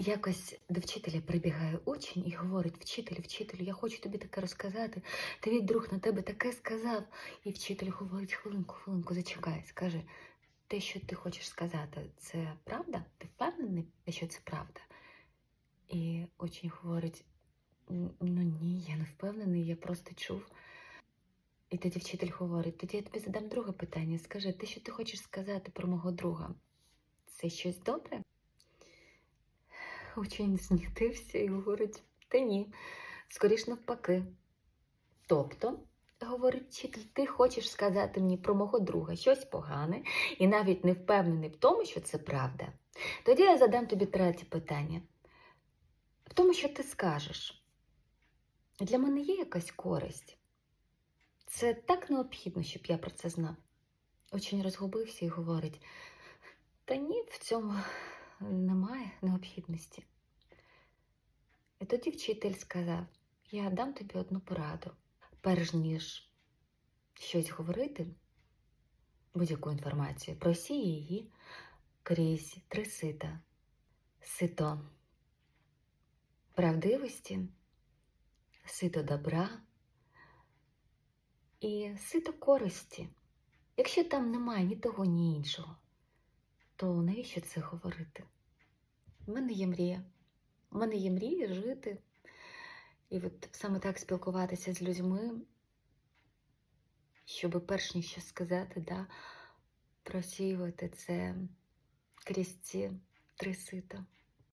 Якось до вчителя прибігає учень і говорить: вчителю, вчителю, я хочу тобі таке розказати. Твій друг на тебе таке сказав. І вчитель говорить: хвилинку, хвилинку, зачекай, скаже, те, що ти хочеш сказати, це правда? Ти впевнений, що це правда? І учень говорить: ну ні, я не впевнений, я просто чув. І тоді вчитель говорить: тоді я тобі задам друге питання. Скажи, те, що ти хочеш сказати про мого друга, це щось добре? Учень знітився і говорить: та ні, скоріш навпаки. Тобто, говорить вчитель, ти хочеш сказати мені про мого друга щось погане і навіть не впевнений в тому, що це правда. Тоді я задам тобі третє питання. В тому, що ти скажеш, для мене є якась користь. Це так необхідно, щоб я про це знав. Учень розгубився і говорить: та ні, в цьому немає необхідності. І тоді вчитель сказав: Я дам тобі одну пораду. Перш ніж щось говорити, будь-яку інформацію, просій її крізь три сита. Сито правдивості, сито добра і сито користі. Якщо там немає ні того, ні іншого, то навіщо це говорити? У мене є мрія. У мене є мрія жити. І от саме так спілкуватися з людьми, щоб перш ніж щось сказати, да, просіювати це крізь ці три сита.